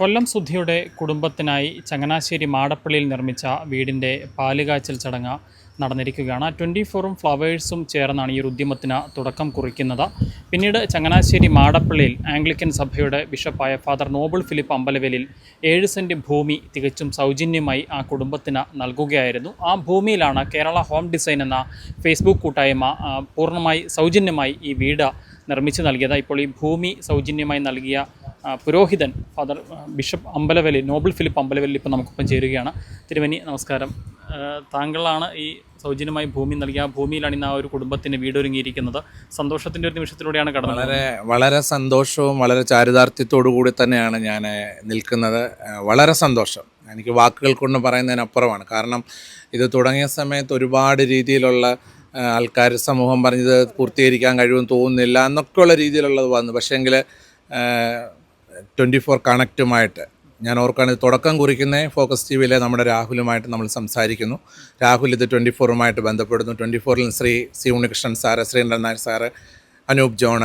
കൊല്ലം സുധിയുടെ കുടുംബത്തിനായി ചങ്ങനാശ്ശേരി മാടപ്പള്ളിയിൽ നിർമ്മിച്ച വീടിന്റെ പാലുകാച്ചൽ ചടങ്ങ് നടന്നിരിക്കുകയാണ്. ട്വന്റി ഫോറും ഫ്ലവേഴ്സും ചേർന്നാണ് ഈ ഉദ്യമത്തിന് തുടക്കം കുറിക്കുന്നത്. പിന്നീട് ചങ്ങനാശ്ശേരി മാടപ്പള്ളിയിൽ ആംഗ്ലിക്കൻ സഭയുടെ ബിഷപ്പായ ഫാദർ നോബിൾ ഫിലിപ്പ് അമ്പലവേലിൽ ഏഴ് സെന്റ് ഭൂമി തികച്ചും സൗജന്യമായി ആ കുടുംബത്തിന് നൽകുകയായിരുന്നു. ആ ഭൂമിയിലാണ് കേരള ഹോം ഡിസൈൻ എന്ന ഫേസ്ബുക്ക് കൂട്ടായ്മ പൂർണമായി സൗജന്യമായി ഈ വീട് നിർമ്മിച്ചു നൽകിയത്. ഇപ്പോൾ ഈ ഭൂമി സൗജന്യമായി നൽകിയ പുരോഹിതൻ father bishop Ambalavali Noble Philip Ambalavali ഇപ്പോൾ നമുക്കൊപ്പം ചേരുകയാണ്. തിരുവനി നമസ്കാരം. താങ്കളാണ് ഈ സൗജന്യമായി ഭൂമി നൽകിയ ആ ഭൂമിയിലാണ് ഇന്ന് ആ ഒരു കുടുംബത്തിന് വീടൊരുങ്ങിയിരിക്കുന്നത്. സന്തോഷത്തിന്റെ ഒരു നിമിഷത്തിലൂടെയാണ് കടന്നത്. വളരെ വളരെ സന്തോഷവും വളരെ ചാരിതാർത്ഥ്യത്തോടു കൂടി തന്നെയാണ് ഞാൻ നിൽക്കുന്നത്. വളരെ സന്തോഷം. എനിക്ക് വാക്കുകൾ കൊണ്ട് പറയുന്നതിനപ്പുറമാണ്. കാരണം ഇത് തുടങ്ങിയ സമയത്ത് ഒരുപാട് രീതിയിലുള്ള ആൾക്കാർ സമൂഹം പറഞ്ഞത് പൂർത്തീകരിക്കാൻ കഴിയുമെന്ന് തോന്നുന്നില്ല എന്നൊക്കെയുള്ള രീതിയിലുള്ളത് വന്നു. പക്ഷേങ്കിൽ ട്വന്റി ഫോർ കണക്റ്റുമായിട്ട്. ഞാൻ ഓർക്കാണ് തുടക്കം കുറിക്കുന്ന ഫോക്കസ് ടി വിയിലെ നമ്മുടെ രാഹുലുമായിട്ട് നമ്മൾ സംസാരിക്കുന്നു. രാഹുൽ ഇത് ട്വന്റി ഫോറുമായിട്ട് ബന്ധപ്പെടുന്നു. ട്വന്റി ഫോറിൽ Shri C Unnikrishnan sir Sreendran Nair sir Anoop John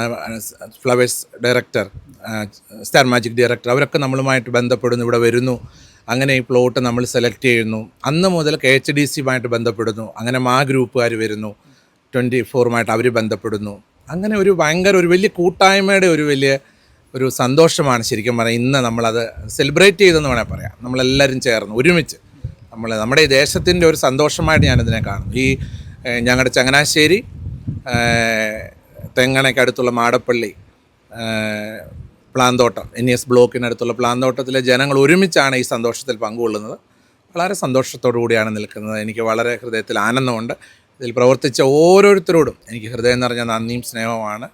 Flowers director Star Magic director അവരൊക്കെ നമ്മളുമായിട്ട് ബന്ധപ്പെടുന്നു ഇവിടെ വരുന്നു. അങ്ങനെ ഈ പ്ലോട്ട് നമ്മൾ സെലക്ട് ചെയ്യുന്നു. അന്ന് മുതൽ കെ എച്ച് ഡി സിയുമായിട്ട് ബന്ധപ്പെടുന്നു. അങ്ങനെ മാ ഗ്രൂപ്പുകാർ വരുന്നു. ട്വന്റി ഫോറുമായിട്ട് അവർ ബന്ധപ്പെടുന്നു. അങ്ങനെ ഒരു ഭയങ്കര ഒരു വലിയ കൂട്ടായ്മയുടെ ഒരു വലിയ ഒരു സന്തോഷമാണ് ശരിക്കും പറയാം ഇന്ന് നമ്മളത് സെലിബ്രേറ്റ് ചെയ്തെന്ന് വേണേൽ പറയാം. നമ്മളെല്ലാവരും ചേർന്ന് ഒരുമിച്ച് നമ്മൾ നമ്മുടെ ഈ ദേശത്തിന്റെ ഒരു സന്തോഷമായിട്ട് ഞാനിതിനെ കാണുന്നു. ഈ ഞങ്ങളുടെ ചങ്ങനാശ്ശേരി തെങ്ങണയ്ക്കടുത്തുള്ള മാടപ്പള്ളി പ്ലാന്തോട്ടം എൻ എസ് ബ്ലോക്കിനടുത്തുള്ള പ്ലാന്തോട്ടത്തിലെ ജനങ്ങൾ ഒരുമിച്ചാണ് ഈ സന്തോഷത്തിൽ പങ്കുകൊള്ളുന്നത്. വളരെ സന്തോഷത്തോടു കൂടിയാണ് നിൽക്കുന്നത്. എനിക്ക് വളരെ ഹൃദയത്തിൽ ആനന്ദമുണ്ട്. ഇതിൽ പ്രവർത്തിച്ച ഓരോരുത്തരോടും എനിക്ക് ഹൃദയം നിറഞ്ഞ നന്ദിയും സ്നേഹവുമാണ്.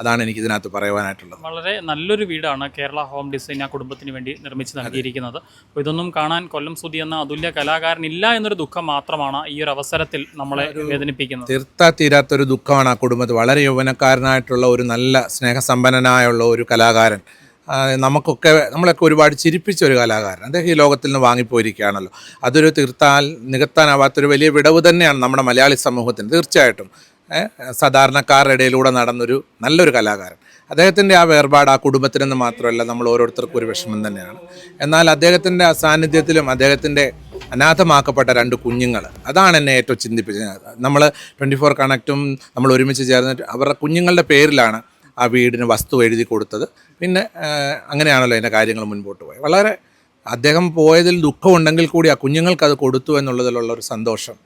അതാണ് എനിക്ക് ഇതിനകത്ത് പറയുവാനായിട്ടുള്ളത്. വളരെ നല്ലൊരു വീടാണ് കേരള ഹോം ഡിസൈൻ ആ കുടുംബത്തിന് വേണ്ടി നിർമ്മിച്ച് നൽകിയിരിക്കുന്നത്. അപ്പോൾ ഇതൊന്നും കാണാൻ കൊല്ലം സുതി എന്ന അതുല്യ കലാകാരൻ ഇല്ല എന്നൊരു ദുഃഖം മാത്രമാണ് ഈ ഒരു അവസരത്തിൽ നമ്മളെ വേദനിപ്പിക്കുന്നത്. തീർത്താ തീരാത്തൊരു ദുഃഖമാണ് ആ കുടുംബത്തിൽ വളരെ യൗവനക്കാരനായിട്ടുള്ള ഒരു നല്ല സ്നേഹസമ്പന്നനായുള്ള ഒരു കലാകാരൻ. നമുക്കൊക്കെ നമ്മളൊക്കെ ഒരുപാട് ചിരിപ്പിച്ച ഒരു കലാകാരൻ. അദ്ദേഹം ഈ ലോകത്തിൽ നിന്ന് വാങ്ങിപ്പോയിരിക്കുകയാണല്ലോ. അതൊരു തീർത്താൽ നികത്താനാവാത്തൊരു വലിയ വിടവ് തന്നെയാണ് നമ്മുടെ മലയാളി സമൂഹത്തിന്. തീർച്ചയായിട്ടും സാധാരണക്കാരുടെ ഇടയിലൂടെ നടന്നൊരു നല്ലൊരു കലാകാരൻ. അദ്ദേഹത്തിന്റെ ആ വേർപാട് ആ കുടുംബത്തിനെന്ന് മാത്രമല്ല നമ്മൾ ഓരോരുത്തർക്കും ഒരു വിഷമം തന്നെയാണ്. എന്നാൽ അദ്ദേഹത്തിന്റെ സാന്നിധ്യത്തിലും അദ്ദേഹത്തിന്റെ അനാഥമാക്കപ്പെട്ട രണ്ട് കുഞ്ഞുങ്ങൾ അതാണ് എന്നെ ഏറ്റവും ചിന്തിപ്പിച്ചത്. നമ്മൾ ട്വന്റി ഫോർ കണക്റ്റും നമ്മൾ ഒരുമിച്ച് ചേർന്നിട്ട് അവരുടെ കുഞ്ഞുങ്ങളുടെ പേരിലാണ് ആ വീടിന് വസ്തു എഴുതി കൊടുത്തത്. പിന്നെ അങ്ങനെയാണല്ലോ അതിന്റെ കാര്യങ്ങൾ മുൻപോട്ട് പോയത്. വളരെ അദ്ദേഹം പോയതിൽ ദുഃഖമുണ്ടെങ്കിൽ കൂടി ആ കുഞ്ഞുങ്ങൾക്ക് അത് കൊടുത്തു എന്നുള്ളതിലുള്ള ഒരു സന്തോഷം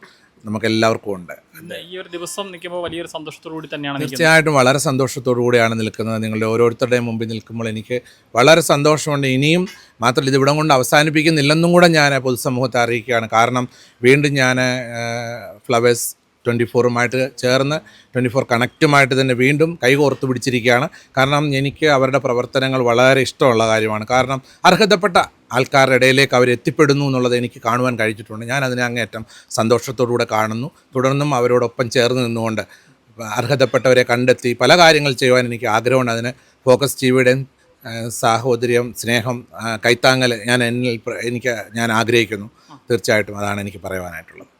നമുക്ക് എല്ലാവർക്കും ഉണ്ട് ഈ ഒരു ദിവസം നിൽക്കുമ്പോൾ വലിയൊരു സന്തോഷത്തോടു കൂടി തന്നെയാണ് തീർച്ചയായിട്ടും വളരെ സന്തോഷത്തോടു കൂടിയാണ് നിൽക്കുന്നത്. നിങ്ങളുടെ ഓരോരുത്തരുടെയും മുമ്പിൽ നിൽക്കുമ്പോൾ എനിക്ക് വളരെ സന്തോഷമുണ്ട്. ഇനിയും മാത്രമല്ല ഇത് ഇവിടം കൊണ്ട് അവസാനിപ്പിക്കുന്നില്ലെന്നും കൂടെ ഞാൻ പൊതുസമൂഹത്തെ അറിയിക്കുകയാണ്. കാരണം വീണ്ടും ഞാൻ ഫ്ലവേഴ്സ് ട്വന്റി ഫോറുമായിട്ട് ചേർന്ന് ട്വന്റി ഫോർ കണക്റ്റുമായിട്ട് തന്നെ വീണ്ടും കൈകോർത്ത് പിടിച്ചിരിക്കുകയാണ്. കാരണം എനിക്ക് അവരുടെ പ്രവർത്തനങ്ങൾ വളരെ ഇഷ്ടമുള്ള കാര്യമാണ്. കാരണം അർഹതപ്പെട്ട ആൾക്കാരുടെ ഇടയിലേക്ക് അവർ എത്തിപ്പെടുന്നു എന്നുള്ളത് എനിക്ക് കാണുവാൻ കഴിച്ചിട്ടുണ്ട് ഞാൻ അതിനെ അങ്ങേയറ്റം സന്തോഷത്തോടുകൂടെ കാണുന്നു. തുടർന്നും അവരോടൊപ്പം ചേർന്ന് നിന്നുകൊണ്ട് അർഹതപ്പെട്ടവരെ കണ്ടെത്തി പല കാര്യങ്ങൾ ചെയ്യുവാൻ എനിക്ക് ആഗ്രഹമുണ്ട്. അതിന് ഫോക്കസ് ടിവിയുടെ സാഹോദര്യം സ്നേഹം കൈത്താങ്ങൽ ഞാൻ എന്നിൽ എനിക്ക് ഞാൻ ആഗ്രഹിക്കുന്നു. തീർച്ചയായിട്ടും അതാണ് എനിക്ക് പറയുവാനായിട്ടുള്ളത്.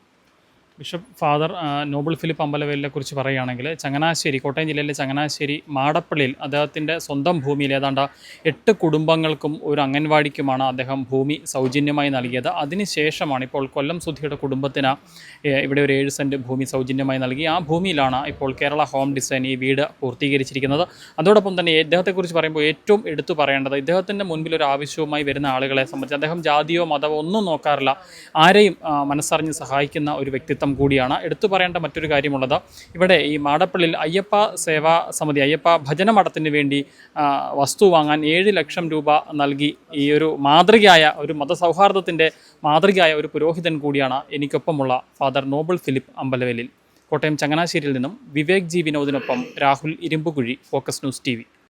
ബിഷപ്പ് ഫാദർ നോബിൾ ഫിലിപ്പ് അമ്പലവേലിനെ കുറിച്ച് പറയുകയാണെങ്കിൽ ചങ്ങനാശ്ശേരി കോട്ടയം ജില്ലയിലെ ചങ്ങനാശ്ശേരി മാടപ്പള്ളിയിൽ അദ്ദേഹത്തിന്റെ സ്വന്തം ഭൂമിയിൽ ഏതാണ്ട് എട്ട് കുടുംബങ്ങൾക്കും ഒരു അംഗൻവാടിക്കുമാണ് അദ്ദേഹം ഭൂമി സൗജന്യമായി നൽകിയത്. അതിനുശേഷമാണ് ഇപ്പോൾ കൊല്ലം സുധിയുടെ കുടുംബത്തിന് ഇവിടെ ഒരു ഏഴ് സെന്റ് ഭൂമി സൗജന്യമായി നൽകി. ആ ഭൂമിയിലാണ് ഇപ്പോൾ കേരള ഹോം ഡിസൈൻ ഈ വീട് പൂർത്തീകരിച്ചിരിക്കുന്നത്. അതോടൊപ്പം തന്നെ ഇദ്ദേഹത്തെക്കുറിച്ച് പറയുമ്പോൾ ഏറ്റവും എടുത്തു പറയേണ്ടത് ഇദ്ദേഹത്തിന്റെ മുൻപിൽ ഒരു ആവശ്യവുമായി വരുന്ന ആളുകളെ സംബന്ധിച്ച് അദ്ദേഹം ജാതിയോ മതമോ ഒന്നും നോക്കാറില്ല. ആരെയും മനസ്സറിഞ്ഞ് സഹായിക്കുന്ന ഒരു വ്യക്തിത്വം കൂടിയാണ്. എടുത്തു പറയേണ്ട മറ്റൊരു കാര്യമുള്ളത് ഇവിടെ ഈ മാടപ്പള്ളിയിൽ അയ്യപ്പ സേവാ സമിതി അയ്യപ്പ ഭജന മഠത്തിന് വേണ്ടി വസ്തു വാങ്ങാൻ ഏഴ് ലക്ഷം രൂപ നൽകി ഈ ഒരു മാതൃകയായ ഒരു മതസൗഹാർദ്ദത്തിന്റെ മാതൃകയായ ഒരു പുരോഹിതൻ കൂടിയാണ് എനിക്കൊപ്പമുള്ള ഫാദർ നോബിൾ ഫിലിപ്പ് അമ്പലവേലിൽ കോട്ടയം ചങ്ങനാശ്ശേരിയിൽ നിന്നും Vivek G വിനോദിനൊപ്പം Rahul Irumbukuzhi focus news T